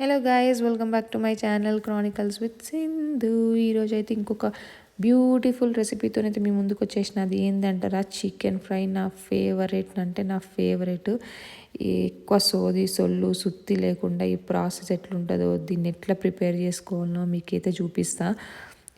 Hello guys welcome back to my channel chronicles with Sindhu ఈరోజు అయితే ఇంకొక beautiful రెసిపీతోనైతే మీ ముందుకు వచ్చేసిన. అది ఏంటంటారా చికెన్ ఫ్రై నా ఫేవరెట్ అంటే నా ఫేవరెట్ ఎక్కువ సోది సొల్లు సుత్తి లేకుండా ఈ ప్రాసెస్ ఎట్లుంటుందో దీన్ని ఎట్లా ప్రిపేర్ చేసుకోవాలో మీకైతే చూపిస్తాను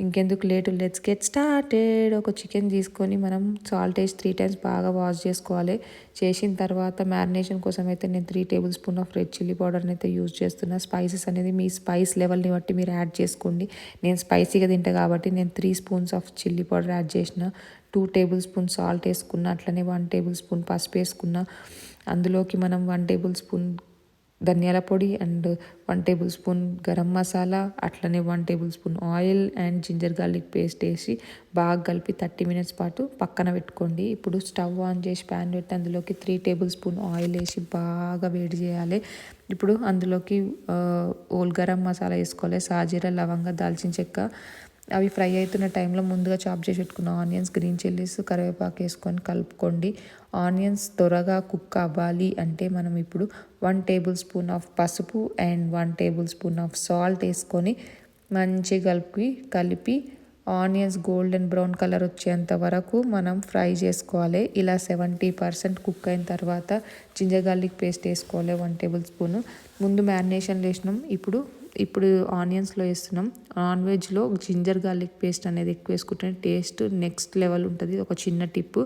ఇంకెందుకు లేటు? లెట్స్ గెట్ స్టార్టెడ్ ఒక చికెన్ తీసుకొని మనం సాల్ట్ వేసి త్రీ టైమ్స్ బాగా వాష్ చేసుకోవాలి. చేసిన తర్వాత మ్యారినేషన్ కోసం అయితే నేను three tablespoon of red chilli పౌడర్ని అయితే యూజ్ చేస్తున్నా. స్పైసెస్ అనేది మీ స్పైస్ లెవెల్ని బట్టి మీరు యాడ్ చేసుకోండి. నేను స్పైసీగా తింటా కాబట్టి నేను three spoons of chilli powder add చేసిన. టూ టేబుల్ స్పూన్ సాల్ట్ వేసుకున్న అట్లనే వన్ టేబుల్ స్పూన్ పసుపు వేసుకున్న. అందులోకి మనం వన్ టేబుల్ స్పూన్ ధనియాల పొడి and one tablespoon garam masala అట్లనే one tablespoon oil and ginger garlic paste వేసి బాగా కలిపి థర్టీ మినిట్స్ పాటు పక్కన పెట్టుకోండి. ఇప్పుడు స్టవ్ ఆన్ చేసి ప్యాన్ పెట్టి అందులోకి త్రీ టేబుల్ స్పూన్ ఆయిల్ వేసి బాగా వేడి చేయాలి. ఇప్పుడు అందులోకి ఓల్ గరం మసాలా వేసుకోవాలి. సాజీర లవంగ దాల్చిన చెక్క అవి ఫ్రై అవుతున్న టైంలో ముందుగా చాప్ చేసి పెట్టుకున్న ఆనియన్స్ గ్రీన్ చిల్లీస్ కరివేపాకు వేసుకొని కలుపుకోండి. ఆనియన్స్ త్వరగా కుక్ అవ్వాలి అంటే మనం ఇప్పుడు వన్ టేబుల్ స్పూన్ ఆఫ్ పసుపు and one tablespoon of salt వేసుకొని మంచిగా కలిపి కలిపి ఆనియన్స్ గోల్డెన్ బ్రౌన్ కలర్ వచ్చేంత వరకు మనం ఫ్రై చేసుకోవాలి. ఇలా సెవెంటీ పర్సెంట్ కుక్ అయిన తర్వాత జింజర్ గార్లిక్ పేస్ట్ వేసుకోవాలి వన్ టేబుల్ స్పూన్. ముందు మ్యారినేషన్ వేసినాం. ఇప్పుడు ఇప్పుడు ఆనియన్స్లో వేస్తున్నాం. నాన్ వెజ్లో జింజర్ గార్లిక్ పేస్ట్ అనేది ఎక్కువ వేసుకుంటే టేస్ట్ నెక్స్ట్ లెవెల్ ఉంటుంది. ఒక చిన్న టిప్.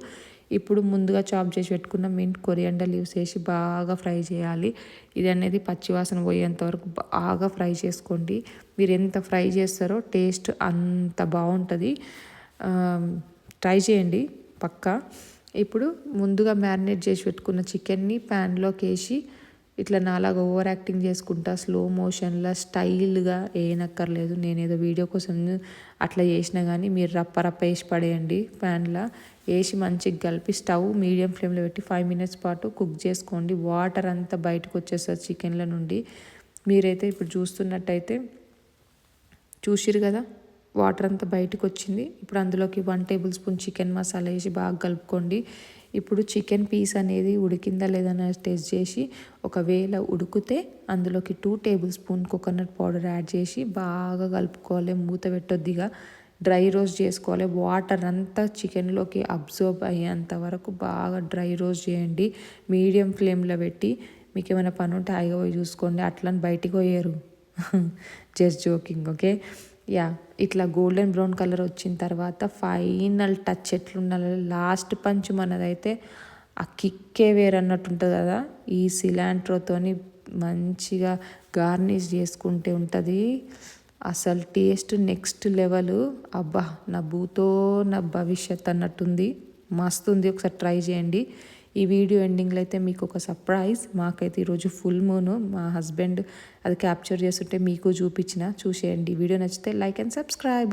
ఇప్పుడు ముందుగా చాప్ చేసి పెట్టుకున్న మింట్ కొరియండర్ లీవ్స్ వేసి బాగా ఫ్రై చేయాలి. ఇది అనేది పచ్చివాసన పోయేంత వరకు బాగా ఫ్రై చేసుకోండి. మీరు ఎంత ఫ్రై చేస్తారో టేస్ట్ అంత బాగుంటుంది. ట్రై చేయండి పక్కా. ఇప్పుడు ముందుగా మ్యారినేట్ చేసి పెట్టుకున్న చికెన్ని ప్యాన్లోకి వేసి ఇట్లా నాలాగా ఓవర్ యాక్టింగ్ చేసుకుంటా స్లో మోషన్లో స్టైల్గా ఏనక్కర్లేదు నేనేదో వీడియో కోసం అట్లా చేసినా కానీ మీరు రప్ప రప్ప వేసి పడేయండి ప్యాన్లో వేసి మంచిగా కలిపి స్టవ్ మీడియం ఫ్లేమ్లో పెట్టి ఫైవ్ మినిట్స్ పాటు కుక్ చేసుకోండి. వాటర్ అంతా బయటకు వచ్చేస్తుంది చికెన్ల నుండి. మీరైతే ఇప్పుడు చూస్తున్నట్టయితే చూసిరు కదా వాటర్ అంతా బయటకు వచ్చింది. ఇప్పుడు అందులోకి one tablespoon chicken masala వేసి బాగా కలుపుకోండి. ఇప్పుడు చికెన్ పీస్ అనేది ఉడికిందా లేదని టెస్ట్ చేసి ఒకవేళ ఉడికితే అందులోకి two tablespoon coconut powder add చేసి బాగా కలుపుకోవాలి మూత పెట్టొద్దిగా డ్రై రోస్ట్ చేసుకోవాలి. వాటర్ అంతా చికెన్లోకి అబ్జర్బ్ అయ్యేంత వరకు బాగా డ్రై రోస్ట్ చేయండి. మీడియం ఫ్లేమ్లో పెట్టి మీకు ఏమైనా పని ఉంటే హాయిగా పోయి చూసుకోండి. అట్లని బయటికి పోయారు. జస్ట్ జోకింగ్ ఓకే యా ఇట్లా గోల్డెన్ బ్రౌన్ కలర్ వచ్చిన తర్వాత ఫైనల్ టచ్ ఎట్లుండాలి లాస్ట్ పంచ్ మనదైతే ఆ కిక్కే వేరన్నట్టు ఉంటుంది కదా ఈ సిలాంట్రోతోని మంచిగా గార్నిష్ చేసుకుంటే ఉంటుంది. అసలు టేస్ట్ నెక్స్ట్ లెవెల్ అబ్బా నా భూతో నా భవిష్యత్ అన్నట్టుంది. మస్తు ఉంది ఒకసారి ట్రై చేయండి. ఈ వీడియో ఎండింగ్లో అయితే మీకు ఒక సర్ప్రైజ్. మాకైతే ఈరోజు ఫుల్ మూన్. మా హస్బెండ్ అది క్యాప్చర్ చేస్తుంటే మీకు చూపించిన. చూసేయండి. వీడియో నచ్చితే లైక్ అండ్ సబ్స్క్రైబ్.